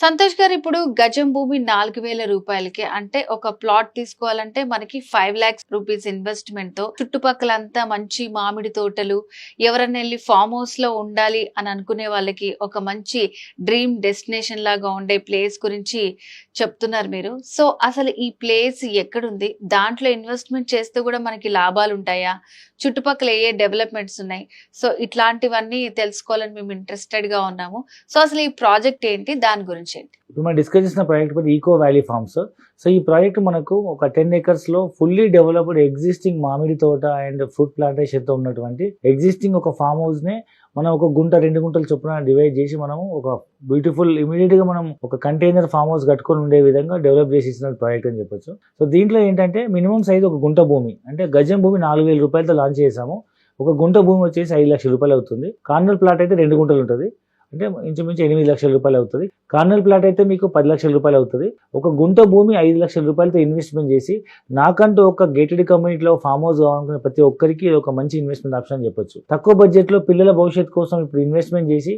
సంతోష్ గారు ఇప్పుడు గజం భూమి నాలుగు వేల రూపాయలకి అంటే ఒక ప్లాట్ తీసుకోవాలంటే మనకి ఫైవ్ లాక్స్ రూపీస్ ఇన్వెస్ట్మెంట్తో చుట్టుపక్కల అంతా మంచి మామిడి తోటలు ఎవరైనా వెళ్ళి ఫామ్ హౌస్లో ఉండాలి అని అనుకునే వాళ్ళకి ఒక మంచి డ్రీమ్ డెస్టినేషన్ లాగా ఉండే ప్లేస్ గురించి చెప్తున్నారు మీరు. సో అసలు ఈ ప్లేస్ ఎక్కడుంది? దాంట్లో ఇన్వెస్ట్మెంట్ చేస్తే కూడా మనకి లాభాలు ఉంటాయా? చుట్టుపక్కల ఏ డెవలప్మెంట్స్ ఉన్నాయి? సో ఇట్లాంటివన్నీ తెలుసుకోవాలని మేము ఇంట్రెస్టెడ్గా ఉన్నాము. సో అసలు ఈ ప్రాజెక్ట్ ఏంటి? దాని గురించి ఏంటి ఇప్పుడు మనం డిస్కస్ చేసిన ప్రాజెక్ట్ పేరు ఈకో వ్యాలీ ఫార్మ్స్ సో ఈ ప్రాజెక్ట్ మనకు ఒక టెన్ ఎకర్స్లో ఫుల్లీ డెవలప్డ్ ఎగ్జిస్టింగ్ మామిడి తోట అండ్ ఫ్రూట్ ప్లాంటేషన్తో ఉన్నటువంటి ఎగ్జిస్టింగ్ ఒక ఫామ్ హౌస్ నే మనం ఒక గుంట రెండు గుంటలు చొప్పున డివైడ్ చేసి మనం ఒక బ్యూటిఫుల్ ఇమీడియట్గా మనం ఒక కంటైనర్ ఫామ్ హౌస్ కట్టుకొని ఉండే విధంగా డెవలప్ చేసి ఇచ్చిన ప్రాజెక్ట్ అని చెప్పొచ్చు. సో దీంట్లో ఏంటంటే మినిమం సైజ్ ఒక గుంట భూమి అంటే గజం భూమి నాలుగు వేల రూపాయలతో లాంచ్ చేసాము. ఒక గుంట భూమి వచ్చేసి ఐదు లక్షల రూపాయలు అవుతుంది. కార్నర్ ప్లాట్ అయితే రెండు గుంటలు ఉంటుంది. అంటే ఇంచుమించు ఎనిమిది లక్షల రూపాయలు అవుతుంది. కార్నల్ ప్లాట్ అయితే మీకు పది లక్షల రూపాయలు అవుతుంది. ఒక గుంట భూమి ఐదు లక్షల రూపాయలతో ఇన్వెస్ట్మెంట్ చేసి నాకంటూ ఒక గేటెడ్ కమ్యూనిటీలో ఫామ్ హౌస్ కావాలనుకున్న ప్రతి ఒక్కరికి ఇది ఒక మంచి ఇన్వెస్ట్మెంట్ ఆప్షన్ అని చెప్పొచ్చు. తక్కువ బడ్జెట్లో పిల్లల భవిష్యత్తు కోసం ఇప్పుడు ఇన్వెస్ట్మెంట్ చేసి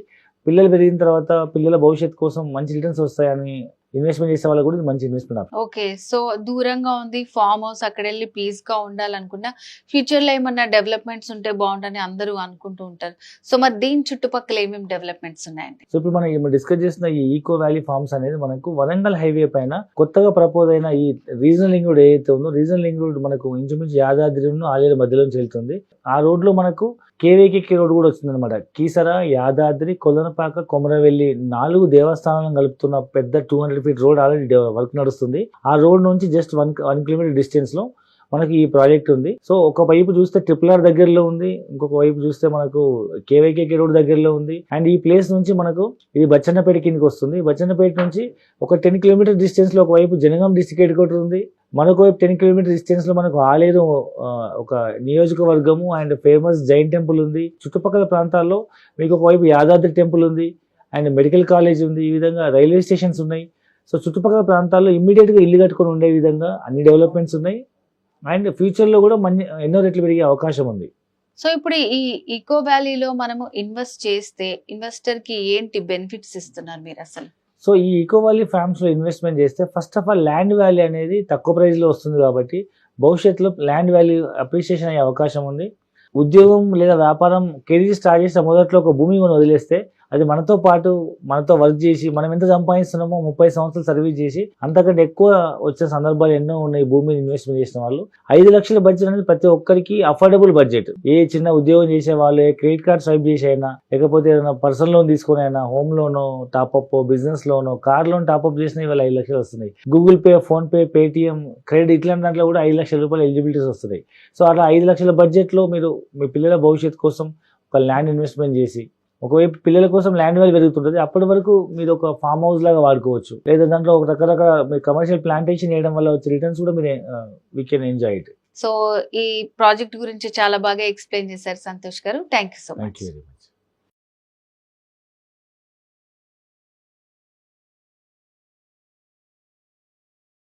పిల్లలు పెరిగిన తర్వాత పిల్లల భవిష్యత్తు కోసం మంచి రిటర్న్స్ వస్తాయని ఇన్వెస్ట్మెంట్ చేసే వాళ్ళకి కూడా మంచి ఇన్వెస్ట్మెంట్ ఓకే సో దూరంగా ఉంది ఫామ్ హౌస్ అక్కడ వెళ్ళి పీస్గా ఉండాలనుకున్నా ఫ్యూచర్లో ఏమన్నా డెవలప్మెంట్స్ ఉంటే బాగుంటని అందరూ అనుకుంటూ ఉంటారు. సో మరి దీని చుట్టుపక్కల ఏమేమి డెవలప్మెంట్స్ ఉన్నాయండి? సో ఇప్పుడు మనం డిస్కస్ చేసిన ఈ ఈకో వ్యాలీ ఫార్మ్స్ అనేది మనకు వరంగల్ హైవే పైన కొత్తగా ప్రపోజ్ అయిన ఈ రీజనల్ లింక్ రోడ్ ఏదైతే ఉందో రీజనల్ లింక్ రోడ్ మనకు ఇంచుమించు యాదాద్రి ఆలేరు మధ్యలో నుంచి వెళ్తుంది ఆ రోడ్లో మనకు కేవేకే రోడ్డు కూడా వచ్చిందనమాట కీసర యాదాద్రి కొలనపాక కొమరవెల్లి నాలుగు దేవస్థానాలను కలుపుతున్న పెద్ద two hundred feet road already work నడుస్తుంది. ఆ రోడ్ నుంచి జస్ట్ వన్ వన్ కిలోమీటర్ డిస్టెన్స్లో మనకి ఈ ప్రాజెక్ట్ ఉంది. సో ఒక వైపు చూస్తే ట్రిపుల్ ఆర్ దగ్గరలో ఉంది. ఇంకొక వైపు చూస్తే మనకు కేవైకేకే రోడ్ దగ్గరలో ఉంది. అండ్ ఈ ప్లేస్ నుంచి మనకు ఇది బచ్చన్నపేట కిందకి వస్తుంది. బచ్చన్నపేట నుంచి ఒక టెన్ కిలోమీటర్ డిస్టెన్స్లో ఒక వైపు జనగాం డిస్టిక్ హెడ్ క్వార్టర్ ఉంది. మనకు టెన్ కిలోమీటర్ డిస్టెన్స్లో మనకు ఆలేరు ఒక నియోజకవర్గము అండ్ ఫేమస్ జైన్ టెంపుల్ ఉంది. చుట్టుపక్కల ప్రాంతాల్లో మీకు ఒక వైపు యాదాద్రి టెంపుల్ ఉంది. అండ్ మెడికల్ కాలేజ్ ఉంది. ఈ విధంగా రైల్వే స్టేషన్స్ ఉన్నాయి. సో చుట్టుపక్కల ప్రాంతాల్లో ఇమ్మీడియట్గా ఇల్లు కట్టుకొని ఉండే విధంగా అన్ని డెవలప్మెంట్స్ ఉన్నాయి. అండ్ ఫ్యూచర్లో కూడా మంచి ఎన్నో రెట్లు పెరిగే అవకాశం ఉంది. సో ఇప్పుడు ఈ ఈకో వ్యాలీలో మనము ఇన్వెస్ట్ చేస్తే ఇన్వెస్టర్కి ఏంటి బెనిఫిట్స్ ఇస్తున్నారు మీరు అసలు? సో ఈ ఈకో వ్యాలీ ఫార్మ్స్లో ఇన్వెస్ట్మెంట్ చేస్తే first of all land value అనేది తక్కువ ప్రైస్లో వస్తుంది కాబట్టి భవిష్యత్తులో ల్యాండ్ వాల్యూ అప్రిషియేషన్ అయ్యే అవకాశం ఉంది. ఉద్యోగం లేదా వ్యాపారం కెరీర్ స్టార్ట్ చేసిన మొదట్లో ఒక భూమి కొని వదిలేస్తే అది మనతో పాటు మనతో వర్క్ చేసి మనం ఎంత సంపాదిస్తున్నామో ముప్పై సంవత్సరాలు సర్వీస్ చేసి అంతకంటే ఎక్కువ వచ్చిన సందర్భాలు ఎన్నో ఉన్నాయి భూమిని ఇన్వెస్ట్మెంట్ చేసిన వాళ్ళు. ఐదు లక్షల బడ్జెట్ అనేది ప్రతి ఒక్కరికి అఫోర్డబుల్ బడ్జెట్ ఏ చిన్న ఉద్యోగం చేసే వాళ్ళు ఏ క్రెడిట్ కార్డ్ స్వైప్ చేసి అయినా లేకపోతే ఏదైనా పర్సనల్ లోన్ తీసుకుని అయినా home loan top up business loan car loan top up చేసిన ఇవాళ ఐదు లక్షలు వస్తున్నాయి. Google Pay PhonePe Paytm credit ఇట్లాంటి దాంట్లో కూడా ఐదు లక్షల రూపాయలు ఎలిజిబిలిటీస్ వస్తున్నాయి. సో అలా ఐదు లక్షల బడ్జెట్లో మీరు మీ పిల్లల భవిష్యత్తు కోసం ఒక ల్యాండ్ ఇన్వెస్ట్మెంట్ చేసి ఒకవైపు పిల్లల కోసం ల్యాండ్ వాల్యూ పెరుగుతుంటుంది అప్పటి వరకు మీరు ఒక ఫామ్ హౌస్ లాగా వాడుకోవచ్చు. లేదా దాంట్లో ఒక రకరకాల మీరు కమర్షియల్ ప్లాంటేషన్ చేయడం వల్ల వచ్చే రిటర్న్స్ కూడా మీరు we can enjoy it so ఈ ప్రాజెక్ట్ గురించి చాలా బాగా ఎక్స్ప్లెయిన్ చేశారు సంతోష్ గారు. Thank you so much